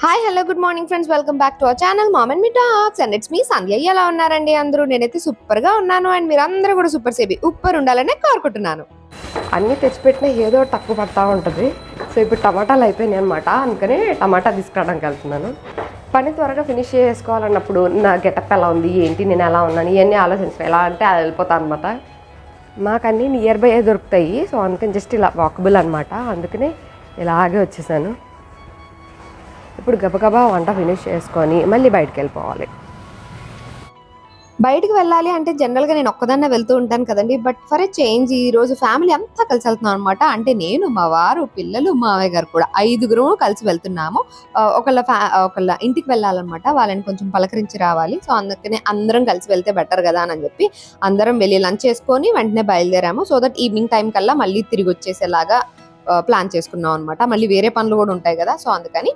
Hi hello good morning friends welcome back to our channel mom and me talks and it's me Sandhya ఎలా ఉన్నారండి అందరూ? నేనైతే సూపర్గా ఉన్నాను. అండ్ మీరందరూ కూడా సూపర్ సేబీ ఉప్పర్ ఉండాలనే కోరుకుంటున్నాను. అన్నీ తెచ్చిపెట్టినా ఏదో ఒకటి తక్కువ పడతా ఉంటుంది. సో ఇప్పుడు టమాటాలు అయిపోయినాయి అనమాట అందుకని టమాటా తీసుకురావడానికి వెళ్తున్నాను. పని త్వరగా ఫినిష్ చేసుకోవాలన్నప్పుడు నా గెటప్ ఎలా ఉంది? ఏంటి? నేను ఎలా ఉన్నాను? ఇవన్నీ ఆలోచించిన ఎలా అంటే అది వెళ్ళిపోతాను అనమాట మాకు నియర్ బై దొరుకుతాయి. సో అందుకని జస్ట్ ఇలా వాకబుల్ అనమాట అందుకని ఇలాగే వచ్చేసాను. ఇప్పుడు గబగబా వంట ఫినిష్ చేసుకొని మళ్ళీ బయటకు వెళ్ళిపోవాలి. బయటికి వెళ్ళాలి అంటే జనరల్గా నేను ఒక్కదాన్నే వెళ్తూ ఉంటాను కదండి. బట్ ఫర్ ఏ చేంజ్ ఈ రోజు ఫ్యామిలీ అంతా కలిసి వెళ్తున్నాం అనమాట అంటే నేను మా వారు పిల్లలు మావయ్య గారు కూడా ఐదుగురు కలిసి వెళ్తున్నాము. ఒకళ్ళ ఫ్యా ఒకళ్ళ ఇంటికి వెళ్ళాలన్నమాట. వాళ్ళని కొంచెం పలకరించి రావాలి. సో అందుకనే అందరం కలిసి వెళ్తే బెటర్ కదా అని చెప్పి అందరం వెళ్ళి లంచ్ చేసుకొని వెంటనే బయలుదేరాము. సో దట్ ఈవినింగ్ టైం కల్లా మళ్ళీ తిరిగి వచ్చేసేలాగా ప్లాన్ చేసుకున్నాం అనమాట మళ్ళీ వేరే పనులు కూడా ఉంటాయి కదా. సో అందుకని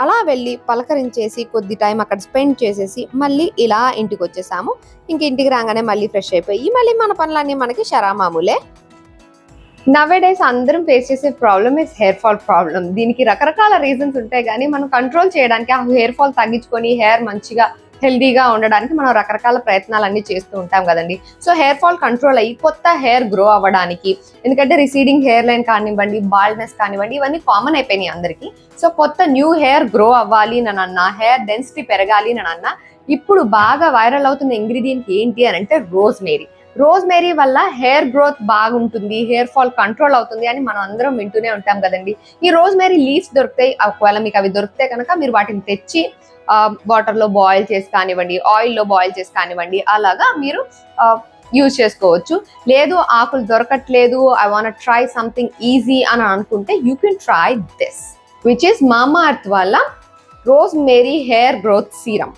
అలా వెళ్ళి పలకరించేసి కొద్ది టైం అక్కడ స్పెండ్ చేసేసి మళ్ళీ ఇలా ఇంటికి వచ్చేసాము. ఇంక ఇంటికి రాగానే మళ్ళీ ఫ్రెష్ అయిపోయి మళ్ళీ మన పనులన్నీ మనకి షరా నవే డేస్ అందరం ఫేస్ చేసే problem is hair fall problem దీనికి రకరకాల రీజన్స్ ఉంటాయి కానీ మనం కంట్రోల్ చేయడానికి ఆ హెయిర్ ఫాల్ తగ్గించుకొని హెయిర్ మంచిగా హెల్దీగా ఉండడానికి మనం రకరకాల ప్రయత్నాలు అన్ని చేస్తూ ఉంటాం కదండి. సో హెయిర్ ఫాల్ కంట్రోల్ అయ్యి కొత్త హెయిర్ గ్రో అవ్వడానికి ఎందుకంటే రిసీడింగ్ హెయిర్ లైన్ కానివ్వండి బాల్డ్నెస్ కానివ్వండి ఇవన్నీ కామన్ అయిపోయినాయి అందరికీ. సో కొత్త న్యూ హెయిర్ గ్రో అవ్వాలి నన్న హెయిర్ డెన్సిటీ పెరగాలి నన్న ఇప్పుడు బాగా వైరల్ అవుతున్న ఇంగ్రీడియంట్ ఏంటి అని అంటే రోజ్ మేరీ రోజ్ మేరీ వల్ల హెయిర్ గ్రోత్ బాగుంటుంది హెయిర్ ఫాల్ కంట్రోల్ అవుతుంది అని మనం అందరం వింటూనే ఉంటాం కదండి. ఈ రోజ్ మేరీ లీవ్స్ దొరుకుతాయి ఒకవేళ మీకు అవి దొరికితే కనుక మీరు వాటిని తెచ్చి వాటర్లో బాయిల్ చేసి కానివ్వండి ఆయిల్లో బాయిల్ చేసి కానివ్వండి అలాగా మీరు యూజ్ చేసుకోవచ్చు. లేదు ఆకులు దొరకట్లేదు I want try something easy అని అనుకుంటే you can try this which is Mamaearth వల్ల rosemary hair growth serum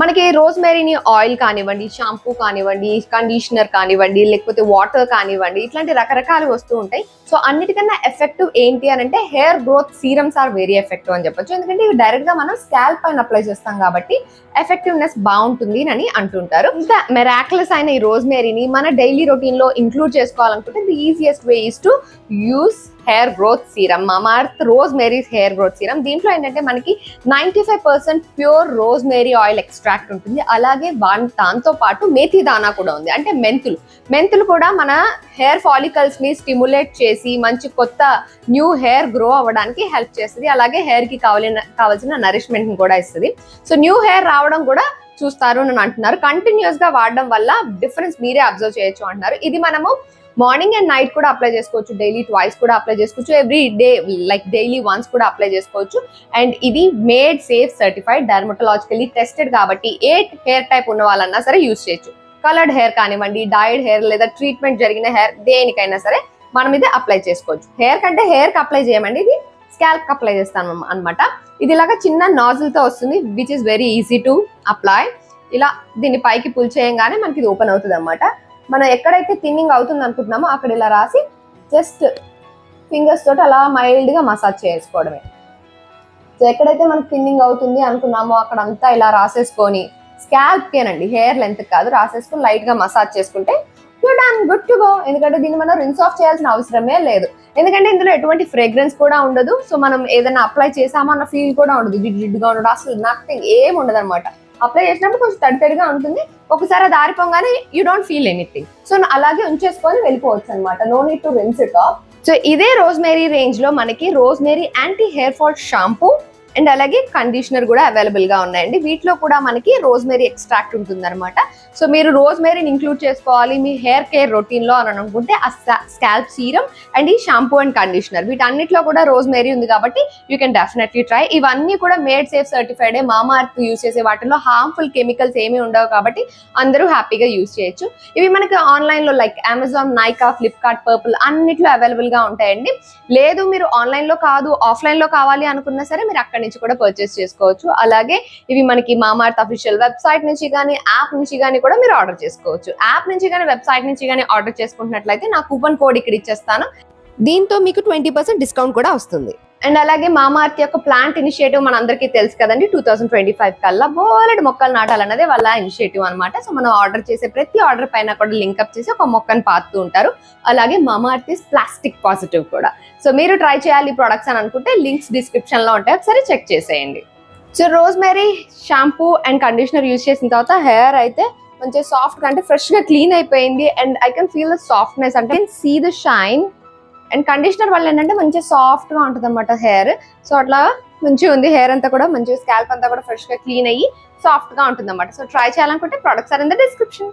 మనకి రోజ్ మేరీని ఆయిల్ కానివ్వండి షాంపూ కానివ్వండి కండిషనర్ కానివ్వండి లేకపోతే వాటర్ కానివ్వండి ఇట్లాంటి రకరకాలు వస్తూ ఉంటాయి. సో అన్నిటికన్నా ఎఫెక్టివ్ ఏంటి అని అంటే hair growth serums are very effective అని చెప్పొచ్చు. ఎందుకంటే ఇవి డైరెక్ట్గా మనం స్కాల్ప్ పైన అప్లై చేస్తాం కాబట్టి ఎఫెక్టివ్నెస్ బాగుంటుంది అని అంటుంటారు. ఇంకా మెరాక్లెస్ అయిన ఈ రోజ్ మేరీని మన డైలీ రొటీన్లో ఇంక్లూడ్ చేసుకోవాలనుకుంటే the easiest way is to use hair growth serum Mamaearth rosemary's hair growth serum దీంట్లో ఏంటంటే మనకి ninety five percent pure rosemary oil extract ఉంటుంది. అలాగే వా- దాంతో పాటు మేతి దానా కూడా ఉంది. అంటే మెంతులు. మెంతులు కూడా మన హెయిర్ ఫాలికల్స్ని స్టిములేట్ చేసి మంచి కొత్త న్యూ హెయిర్ గ్రో అవ్వడానికి హెల్ప్ చేస్తుంది. అలాగే హెయిర్కి కావాలిన కావాల్సిన నరిష్మెంట్ని కూడా ఇస్తుంది. సో న్యూ హెయిర్ రావడం కూడా చూస్తారు అని అంటున్నారు. కంటిన్యూస్గా వాడడం వల్ల డిఫరెన్స్ మీరే అబ్జర్వ్ చేయొచ్చు అంటున్నారు. ఇది మనము మార్నింగ్ అండ్ నైట్ కూడా అప్లై చేసుకోవచ్చు. డైలీ ట్వైస్ కూడా అప్లై చేసుకోవచ్చు. Every day like daily once కూడా అప్లై చేసుకోవచ్చు. అండ్ ఇది made safe certified dermatologically tested కాబట్టి ఏ హెయిర్ టైప్ ఉన్న వాళ్ళన్నా సరే యూజ్ చేయొచ్చు. కలర్డ్ హెయిర్ కానివ్వండి డైడ్ హెయిర్ లేదా ట్రీట్మెంట్ జరిగిన హెయిర్ దేనికైనా సరే మనం ఇది అప్లై చేసుకోవచ్చు. హెయిర్ కంటే హెయిర్కి అప్లై చేయమండి. ఇది స్కాల్ప్కి అప్లై చేస్తాను అన్నమాట. ఇది ఇలాగా చిన్న నాజిల్తో వస్తుంది which is very easy to apply ఇలా దీన్ని పైకి పుల్ చేయంగానే మనకి ఇది ఓపెన్ అవుతుంది అనమాట మనం ఎక్కడైతే థిన్నింగ్ అవుతుంది అనుకుంటున్నామో అక్కడ ఇలా రాసి జస్ట్ ఫింగర్స్ తోటి అలా మైల్డ్గా మసాజ్ చేసుకోవడమే. సో ఎక్కడైతే మనకు థిన్నింగ్ అవుతుంది అనుకున్నామో అక్కడ అంతా ఇలా రాసేసుకొని స్కాల్ప్కేనండి హెయిర్ లెంత్ కాదు రాసేసుకొని లైట్గా మసాజ్ చేసుకుంటే good and good to go ఎందుకంటే దీన్ని మనం రిన్స్ ఆఫ్ చేయాల్సిన అవసరమే లేదు. ఎందుకంటే ఇందులో ఎటువంటి ఫ్రేగ్రెన్స్ కూడా ఉండదు. సో మనం ఏదైనా అప్లై చేసామన్న ఫీల్ కూడా ఉండదు. జిడ్ జిడ్డుగా ఉండదు అసలు నథింగ్ ఏం ఉండదు అనమాట అప్లై చేసినప్పుడు కొంచెం తడి తడిగా ఉంటుంది. ఒకసారి అది ఆరిపోగానే you don't feel anything so అలాగే ఉంచేసుకొని వెళ్ళిపోవచ్చు అనమాట no need to rinse it off so ఇదే రోజ్ మేరీ రేంజ్లో మనకి rosemary anti hair fall shampoo and అలాగే కండిషనర్ కూడా అవైలబుల్గా ఉన్నాయండి. వీటిలో కూడా మనకి రోజ్మేరీ ఎక్స్ట్రాక్ట్ ఉంటుందన్నమాట. సో మీరు రోజ్ మేరీని ఇంక్లూడ్ చేసుకోవాలి. మీ హెయిర్ కేర్ రొటీన్లో అని అనుకుంటే ఆ స్కాల్ప్ సీరం అండ్ ఈ షాంపూ అండ్ కండిషనర్. వీటన్నిటిలో కూడా రోజ్ మేరీ ఉంది కాబట్టి యూ కెన్ డెఫినెట్లీ ట్రై. ఇవన్నీ కూడా made safe certified mama use చేసే వాటిలో హార్మ్ఫుల్ కెమికల్స్ ఏమీ ఉండవు కాబట్టి అందరూ హ్యాపీగా యూస్ చేయొచ్చు. ఇవి మనకి ఆన్లైన్లో like Amazon Nykaa Flipkart Purple అన్నిట్లో అవైలబుల్గా ఉంటాయండి. లేదు మీరు ఆన్లైన్లో కాదు ఆఫ్లైన్లో కావాలి అనుకున్నా సరే మీరు అక్కడి నుంచి కూడా పర్చేస్ చేసుకోవచ్చు. అలాగే ఇవి మనకి మామార్త్ అఫీషియల్ వెబ్సైట్ నుంచి కానీ యాప్ నుంచి కానీ కూడా మీరు ఆర్డర్ చేసుకోవచ్చు. యాప్ నుంచి కానీ వెబ్సైట్ నుంచి కానీ ఆర్డర్ చేసుకుంటున్నట్లయితే నా కూపన్ కోడ్ ఇక్కడ ఇచ్చేస్తాను. దీంతో మీకు ట్వంటీ పర్సెంట్ డిస్కౌంట్ కూడా వస్తుంది. అండ్ అలాగే మామార్త్ యొక్క ప్లాంట్ ఇనిషియేటివ్ మన అందరికీ తెలుసు కదండి. టూ థౌసండ్ ట్వంటీ ఫైవ్ కల్లా బోలెడు మొక్కలు నాటాలన్నదే వాళ్ళ ఇనిషియేటివ్ అనమాట సో మనం ఆర్డర్ చేసే ప్రతి ఆర్డర్ పైన కూడా లింకప్ చేసి ఒక మొక్కను పాతూ ఉంటారు. అలాగే మామార్త్ ఇస్ ప్లాస్టిక్ పాజిటివ్ కూడా. సో మీరు ట్రై చేయాలి ప్రొడక్ట్స్ అని అనుకుంటే లింక్స్ డిస్క్రిప్షన్లో ఉంటాయి. ఒకసారి చెక్ చేసేయండి. So rosemary shampoo and conditioner use చేసిన తర్వాత హెయిర్ అయితే మంచిగా సాఫ్ట్ అంటే ఫ్రెష్గా క్లీన్ అయిపోయింది. And I can feel the softness అంటే see the shine and conditioner వల్ల ఏంటంటే మంచిగా సాఫ్ట్గా ఉంటుంది అనమాట హెయిర్ సో అట్లా మంచిగా ఉంది హెయిర్ అంతా కూడా. మంచిగా స్కాల్ప్ అంతా కూడా ఫ్రెష్గా క్లీన్ అయ్యి సాఫ్ట్గా ఉంటుంది అనమాట సో ట్రై చేయాలనుకుంటే products are in the description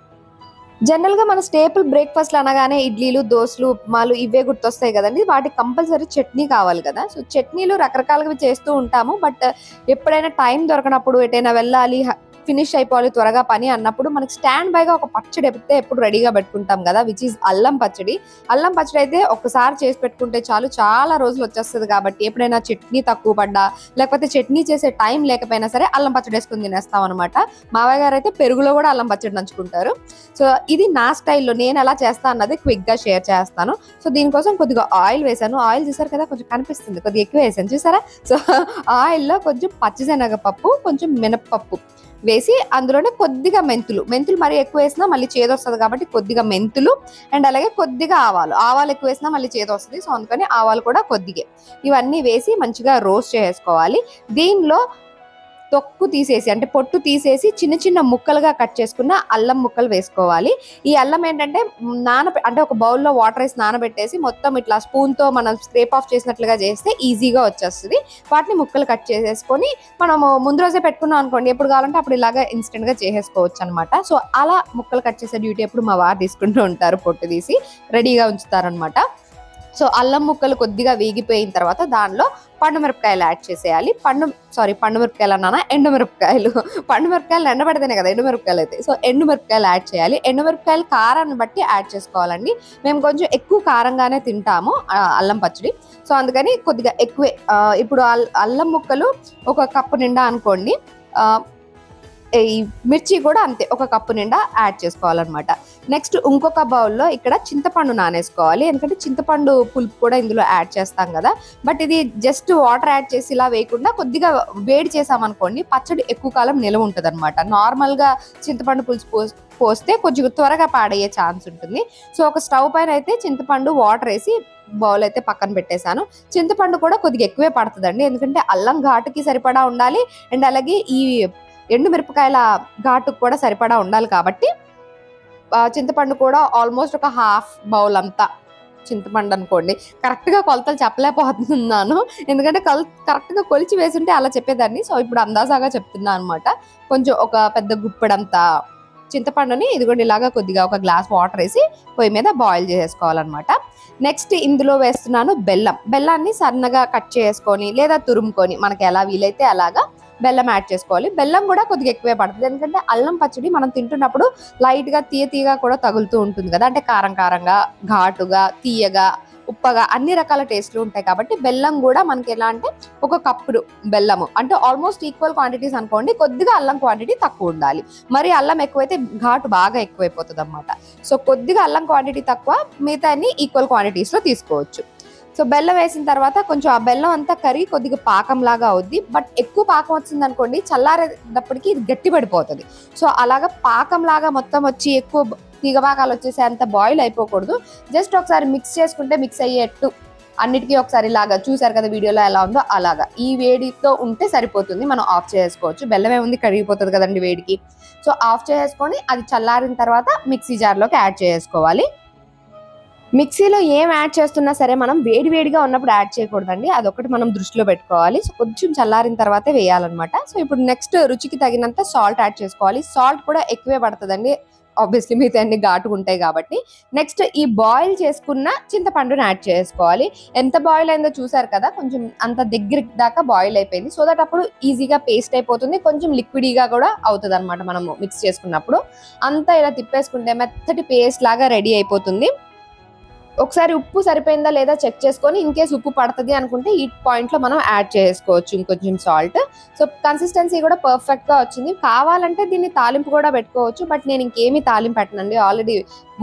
జనరల్గా మన స్టేపుల్ బ్రేక్ఫాస్ట్ అనగానే ఇడ్లీలు దోశలు ఉప్మాలు ఇవే గుర్తొస్తాయి కదండి. వాటికి కంపల్సరీ చట్నీ కావాలి కదా. సో చట్నీలు రకరకాలుగా చేస్తూ ఉంటాము. బట్ ఎప్పుడైనా టైం దొరకనప్పుడు ఎటైనా వెళ్ళాలి ఫినిష్ అయిపోవాలి త్వరగా పని అన్నప్పుడు మనకి స్టాండ్ బైగా ఒక పచ్చడి ఎప్పితే ఎప్పుడు రెడీగా పెట్టుకుంటాం కదా విచ్ ఈజ్ అల్లం పచ్చడి. అల్లం పచ్చడి అయితే ఒకసారి చేసి పెట్టుకుంటే చాలు చాలా రోజులు వచ్చేస్తుంది కాబట్టి ఎప్పుడైనా చట్నీ తక్కువ పడ్డా లేకపోతే చట్నీ చేసే టైం లేకపోయినా సరే అల్లం పచ్చడి వేసుకుని తినేస్తాం అనమాట మావయ్య గారు అయితే పెరుగులో కూడా అల్లం పచ్చడి నంచుకుంటారు. సో ఇది నా స్టైల్లో నేను ఎలా చేస్తా అన్నది క్విక్గా షేర్ చేస్తాను. సో దీనికోసం కొద్దిగా ఆయిల్ వేసాను ఆయిల్ చూసారు కదా కొంచెం కనిపిస్తుంది కొద్దిగా ఎక్కువ వేసాను చూసారా? సో ఆయిల్లో కొంచెం పచ్చిశనగపప్పు కొంచెం మినప్పప్పు. వేసి అందులోనే కొద్దిగా మెంతులు. మెంతులు మరీ ఎక్కువ వేసినా మళ్ళీ చేదు వస్తుంది కాబట్టి కొద్దిగా మెంతులు అండ్ అలాగే కొద్దిగా ఆవాలు. ఆవాలు ఎక్కువ వేసినా మళ్ళీ చేదు వస్తుంది. సో అందుకని ఆవాలు కూడా కొద్దిగా. ఇవన్నీ వేసి మంచిగా రోస్ట్ చేసుకోవాలి. దీనిలో తొక్కు తీసేసి అంటే పొట్టు తీసేసి చిన్న చిన్న ముక్కలుగా కట్ చేసుకున్న అల్లం ముక్కలు వేసుకోవాలి. ఈ అల్లం ఏంటంటే నాన అంటే ఒక బౌల్లో వాటర్ వేసి నానబెట్టేసి మొత్తం ఇట్లా స్పూన్తో మనం స్క్రేప్ ఆఫ్ చేసినట్లుగా చేస్తే ఈజీగా వచ్చేస్తుంది. వాటిని ముక్కలు కట్ చేసేసుకొని మనము ముందు రోజే పెట్టుకున్నాం అనుకోండి ఎప్పుడు కావాలంటే అప్పుడు ఇలాగా ఇన్స్టెంట్గా చేసేసుకోవచ్చు అనమాట సో అలా ముక్కలు కట్ చేసే డ్యూటీ ఎప్పుడు మా వారు తీసుకుంటూ ఉంటారు పొట్టు తీసి రెడీగా ఉంచుతారనమాట సో అల్లం ముక్కలు కొద్దిగా వేగిపోయిన తర్వాత దానిలో పండు మిరపకాయలు యాడ్ చేసేయాలి. పండు సారీ పండు మిరపకాయలు అన్నానా? ఎండు మిరపకాయలు. పండు మిరపకాయలు ఎండబడితేనే కదా ఎండు మిరపకాయలు అయితే. సో ఎండు మిరపకాయలు యాడ్ చేయాలి. ఎండు మిరపకాయలు కారాన్ని బట్టి యాడ్ చేసుకోవాలండి. మేము కొంచెం ఎక్కువ కారంగానే తింటాము అల్లం పచ్చడి. సో అందుకని కొద్దిగా ఎక్కువే ఇప్పుడు అల్- అల్లం ముక్కలు ఒక కప్పు నిండా అనుకోండి ఈ మిర్చి కూడా అంతే ఒక కప్పు నిండా యాడ్ చేసుకోవాలన్నమాట. నెక్స్ట్ ఇంకొక బౌల్లో ఇక్కడ చింతపండు నానేసుకోవాలి. ఎందుకంటే చింతపండు పులుపు కూడా ఇందులో యాడ్ చేస్తాం కదా. బట్ ఇది జస్ట్ వాటర్ యాడ్ చేసి ఇలా వేయకుండా కొద్దిగా వేడి చేసామనుకోండి పచ్చడి ఎక్కువ కాలం నిలవ ఉంటుంది అనమాట నార్మల్గా చింతపండు పులుసు పోస్- పోస్తే కొంచెం త్వరగా పాడయ్యే ఛాన్స్ ఉంటుంది. సో ఒక స్టవ్ పైన అయితే చింతపండు వాటర్ వేసి బౌల్ అయితే పక్కన పెట్టేశాను. చింతపండు కూడా కొద్దిగా ఎక్కువే పడుతుందండి. ఎందుకంటే అల్లం ఘాటుకి సరిపడా ఉండాలి. అండ్ అలాగే ఈ ఎండు మిరపకాయల ఘాటుకు కూడా సరిపడా ఉండాలి కాబట్టి చింతపండు కూడా ఆల్మోస్ట్ ఒక హాఫ్ బౌల్ అంతా చింతపండు అనుకోండి. కరెక్ట్గా కొలతలు చెప్పలేకపోతున్నాను. ఎందుకంటే కల్ కరెక్ట్గా కొలిచి వేసుంటే అలా చెప్పేదాన్ని. సో ఇప్పుడు అందాజాగా చెప్తున్నాను అనమాట కొంచెం ఒక పెద్ద గుప్పెడంతా చింతపండుని ఇదిగోండి ఇలాగా కొద్దిగా ఒక గ్లాస్ వాటర్ వేసి పొయ్యి మీద బాయిల్ చేసేసుకోవాలన్నమాట. నెక్స్ట్ ఇందులో వేస్తున్నాను బెల్లం. బెల్లాన్ని సన్నగా కట్ చేసుకొని లేదా తురుముకొని మనకి ఎలా వీలైతే అలాగా బెల్లం యాడ్ చేసుకోవాలి. బెల్లం కూడా కొద్దిగా ఎక్కువే పడుతుంది. ఎందుకంటే అల్లం పచ్చడి మనం తింటున్నప్పుడు లైట్గా తీయ తీయగా కూడా తగులుతూ ఉంటుంది కదా. అంటే కారం కారంగా ఘాటుగా తీయగా ఉప్పగా అన్ని రకాల టేస్ట్లు ఉంటాయి కాబట్టి బెల్లం కూడా మనకి ఎలా అంటే ఒక కప్పుడు బెల్లము. అంటే ఆల్మోస్ట్ ఈక్వల్ క్వాంటిటీస్ అనుకోండి. కొద్దిగా అల్లం క్వాంటిటీ తక్కువ ఉండాలి. మరి అల్లం ఎక్కువైతే ఘాటు బాగా ఎక్కువైపోతుంది అనమాట సో కొద్దిగా అల్లం క్వాంటిటీ తక్కువ మిగతా ఈక్వల్ క్వాంటిటీస్లో తీసుకోవచ్చు. సో బెల్లం వేసిన తర్వాత కొంచెం ఆ బెల్లం అంతా కరిగి కొద్దిగా పాకంలాగా అవుద్ది. బట్ ఎక్కువ పాకం వచ్చింది అనుకోండి చల్లారేటప్పటికి ఇది గట్టి పడిపోతుంది సో అలాగా పాకం లాగా మొత్తం వచ్చి ఎక్కువ తీగ భాగాలు వచ్చేసి అంత బాయిల్ అయిపోకూడదు. జస్ట్ ఒకసారి మిక్స్ చేసుకుంటే మిక్స్ అయ్యేట్టు అన్నిటికీ ఒకసారి ఇలాగా చూసారు కదా వీడియోలో ఎలా ఉందో అలాగా. ఈ వేడితో ఉంటే సరిపోతుంది. మనం ఆఫ్ చేసుకోవచ్చు. బెల్లం ఏముంది? కరిగిపోతుంది కదండి వేడికి. సో ఆఫ్ చేసుకొని అది చల్లారిన తర్వాత మిక్సీ జార్లోకి యాడ్ చేసుకోవాలి. మిక్సీలో ఏం యాడ్ చేస్తున్నా సరే మనం వేడి వేడిగా ఉన్నప్పుడు యాడ్ చేయకూడదండి. అదొకటి మనం దృష్టిలో పెట్టుకోవాలి. సో కొంచెం చల్లారిన తర్వాతే వేయాలన్నమాట. సో ఇప్పుడు నెక్స్ట్ రుచికి తగినంత సాల్ట్ యాడ్ చేసుకోవాలి. సాల్ట్ కూడా ఎక్కువే పడుతుందండి. ఆబ్వియస్లీ మిగతా అన్ని ఘాటుగా ఉంటాయి కాబట్టి. నెక్స్ట్ ఈ బాయిల్ చేసుకున్న చింతపండుని యాడ్ చేసుకోవాలి. ఎంత బాయిల్ అయిందో చూసారు కదా? కొంచెం అంత దగ్గర దాకా బాయిల్ అయిపోయింది. సో దట్ అప్పుడు ఈజీగా పేస్ట్ అయిపోతుంది. కొంచెం లిక్విడీగా కూడా అవుతుంది అనమాట మనము మిక్స్ చేసుకున్నప్పుడు. అంతా ఇలా తిప్పేసుకుంటే మెత్తటి పేస్ట్ లాగా రెడీ అయిపోతుంది. ఒకసారి ఉప్పు సరిపోయిందా లేదా చెక్ చేసుకొని ఇన్ కేస్ ఉప్పు పడుతుంది అనుకుంటే ఈ పాయింట్లో మనం యాడ్ చేసుకోవచ్చు ఇంకొంచెం సాల్ట్ సో కన్సిస్టెన్సీ కూడా పర్ఫెక్ట్గా వచ్చింది. కావాలంటే దీన్ని తాలింపు కూడా పెట్టుకోవచ్చు బట్ నేను ఇంకేమీ తాలింపు పెట్టనండి. ఆల్రెడీ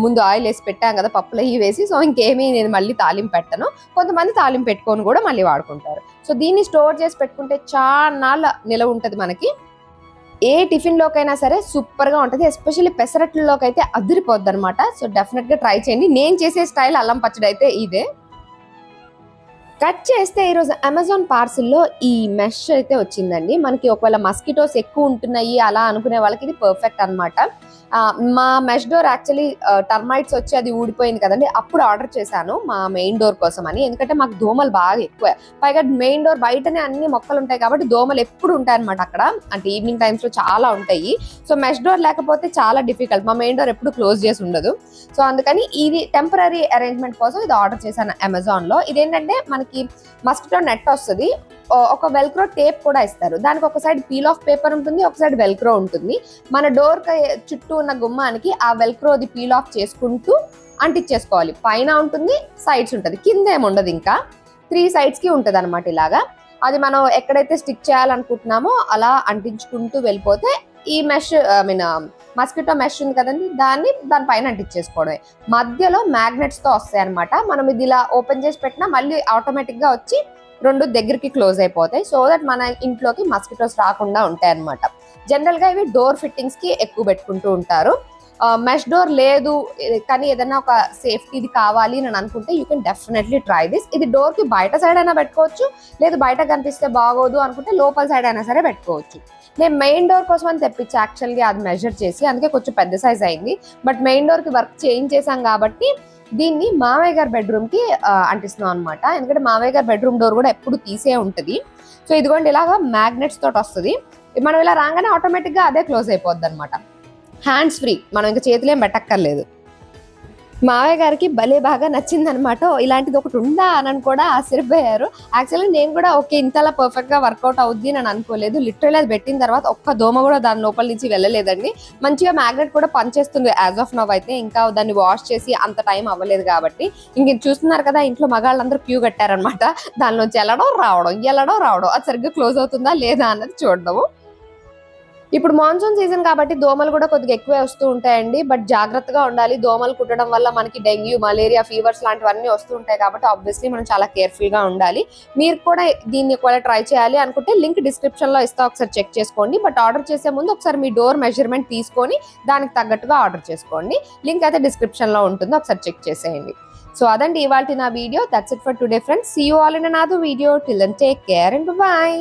ముందు ఆయిల్ వేసి పెట్టాం కదా పప్పులో ఇవి వేసి సో ఇంకేమీ నేను మళ్ళీ తాలింపు పెట్టను. కొంతమంది తాలింపు పెట్టుకొని కూడా మళ్ళీ వాడుకుంటారు. సో దీన్ని స్టోర్ చేసి పెట్టుకుంటే చాలా నిలవ ఉంటుంది మనకి. ఏ టిఫిన్లోకైనా సరే సూపర్గా ఉంటుంది. ఎస్పెషల్లీ పెసరట్లలోకి అయితే అదిరిపోద్ది అనమాట సో డెఫినెట్గా ట్రై చేయండి. నేను చేసే స్టైల్ అల్లం పచ్చడి అయితే ఇదే. కట్ చేస్తే ఈరోజు అమెజాన్ పార్సిల్లో ఈ మెష్ అయితే వచ్చిందండి. మనకి ఒకవేళ మస్కిటోస్ ఎక్కువ ఉంటున్నాయి అలా అనుకునే వాళ్ళకి ఇది పర్ఫెక్ట్ అనమాట మా మెష్ డోర్ యాక్చువల్లీ టర్మైట్స్ వచ్చి అది ఊడిపోయింది కదండి. అప్పుడు ఆర్డర్ చేశాను మా మెయిన్ డోర్ కోసం అని ఎందుకంటే మాకు దోమలు బాగా ఎక్కువ. పైగా మెయిన్ డోర్ బయటనే అన్ని మొక్కలు ఉంటాయి కాబట్టి దోమలు ఎప్పుడు ఉంటాయి అనమాట అక్కడ. అంటే ఈవినింగ్ టైమ్స్లో చాలా ఉంటాయి. సో మెష్ డోర్ లేకపోతే చాలా డిఫికల్ట్. మా మెయిన్ డోర్ ఎప్పుడు క్లోజ్ చేసి ఉండదు. సో అందుకని ఇది టెంపరీ అరేంజ్మెంట్ కోసం ఇది ఆర్డర్ చేశాను అమెజాన్లో. ఇదేంటంటే మనకి మస్కిటో నెట్ వస్తుంది. ఒక వెల్క్రో టేప్ కూడా ఇస్తారు. దానికి ఒక సైడ్ పీల్ ఆఫ్ పేపర్ ఉంటుంది ఒక సైడ్ వెల్క్రో ఉంటుంది. మన డోర్ చుట్టూ ఉన్న గుమ్మానికి ఆ వెల్క్రోది పీల్ ఆఫ్ చేసుకుంటూ అంటించేసుకోవాలి. పైన ఉంటుంది సైడ్స్ ఉంటుంది. కింద ఏముండదు ఇంకా. త్రీ సైడ్స్కి ఉంటుంది అనమాట ఇలాగా. అది మనం ఎక్కడైతే స్టిక్ చేయాలనుకుంటున్నామో అలా అంటించుకుంటూ వెళ్ళిపోతే ఈ mesh I mean mosquito mesh ఉంది కదండి దాన్ని దానిపైన అంటించేసుకోవడమే. మధ్యలో మ్యాగ్నెట్స్తో వస్తాయి అనమాట మనం ఇది ఇలా ఓపెన్ చేసి పెట్టినా మళ్ళీ ఆటోమేటిక్గా వచ్చి రెండు దగ్గరికి క్లోజ్ అయిపోతాయి. సో దట్ మన ఇంట్లోకి మస్కిటోస్ రాకుండా ఉంటాయి అనమాట జనరల్గా ఇవి డోర్ ఫిట్టింగ్స్కి ఎక్కువ పెట్టుకుంటూ ఉంటారు. మెష్ డోర్ లేదు కానీ ఏదైనా ఒక సేఫ్టీది కావాలి అని అనుకుంటే you can definitely try this ఇది డోర్కి బయట సైడ్ అయినా పెట్టుకోవచ్చు లేదు బయట కనిపిస్తే బాగోదు అనుకుంటే లోపల సైడ్ అయినా సరే పెట్టుకోవచ్చు. నేను మెయిన్ డోర్ కోసం అని తెప్పించి యాక్చువల్గా అది మెజర్ చేసి అందుకే కొంచెం పెద్ద సైజ్ అయింది. బట్ మెయిన్ డోర్కి వర్క్ చేంజ్ చేసాం కాబట్టి దీన్ని మావయ్య గారి బెడ్రూమ్కి అంటిస్తున్నాం అనమాట ఎందుకంటే మావయ్య గారి బెడ్రూమ్ డోర్ కూడా ఎప్పుడు తీసే ఉంటుంది. సో ఇదిగోండి ఇలాగా మ్యాగ్నెట్స్ తోటి వస్తుంది. మనం ఇలా రాగానే ఆటోమేటిక్గా అదే క్లోజ్ అయిపోద్ది అనమాట హ్యాండ్స్ ఫ్రీ మనం ఇంకా చేతులేం పెట్టక్కర్లేదు. మావయ్య గారికి భలే బాగా నచ్చింది అనమాట ఇలాంటిది ఒకటి ఉందా అని కూడా ఆశ్చర్యపోయారు. యాక్చువల్లీ నేను కూడా ఓకే ఇంతలా పర్ఫెక్ట్గా వర్కౌట్ అవుద్ది అని అనుకోలేదు. లిటరల్ అది పెట్టిన తర్వాత ఒక్క దోమ కూడా దాని లోపల నుంచి వెళ్ళలేదండి. మంచిగా మ్యాగ్నెట్ కూడా పనిచేస్తుంది యాజ్ ఆఫ్ నవ్ అయితే. ఇంకా దాన్ని వాష్ చేసి అంత టైం అవ్వలేదు కాబట్టి. ఇంక చూస్తున్నారు కదా ఇంట్లో మగాళ్ళందరూ క్యూ కట్టారనమాట దానిలోంచి వెళ్ళడం రావడం వెళ్ళడం రావడం. అది సరిగ్గా క్లోజ్ అవుతుందా లేదా అన్నది చూడడము. ఇప్పుడు మాన్సూన్ సీజన్ కాబట్టి దోమలు కూడా కొద్దిగా ఎక్కువే వస్తూ ఉంటాయండి. బట్ జాగ్రత్తగా ఉండాలి. దోమలు కుట్టడం వల్ల మనకి డెంగ్యూ మలేరియా ఫీవర్స్ లాంటివన్నీ వస్తూ ఉంటాయి కాబట్టి ఆబ్వియస్లీ మనం చాలా కేర్ఫుల్గా ఉండాలి. మీరు కూడా దీన్ని ఒకవేళ ట్రై చేయాలి అనుకుంటే లింక్ డిస్క్రిప్షన్లో ఇస్తా. ఒకసారి చెక్ చేసుకోండి. బట్ ఆర్డర్ చేసే ముందు ఒకసారి మీ డోర్ మెజర్మెంట్ తీసుకొని దానికి తగ్గట్టుగా ఆర్డర్ చేసుకోండి. లింక్ అయితే డిస్క్రిప్షన్లో ఉంటుందో ఉంటుంది. ఒకసారి చెక్ చేసేయండి. సో అదండి ఇవాళ నా video that's it for today friends see you all in another video till and take care and bye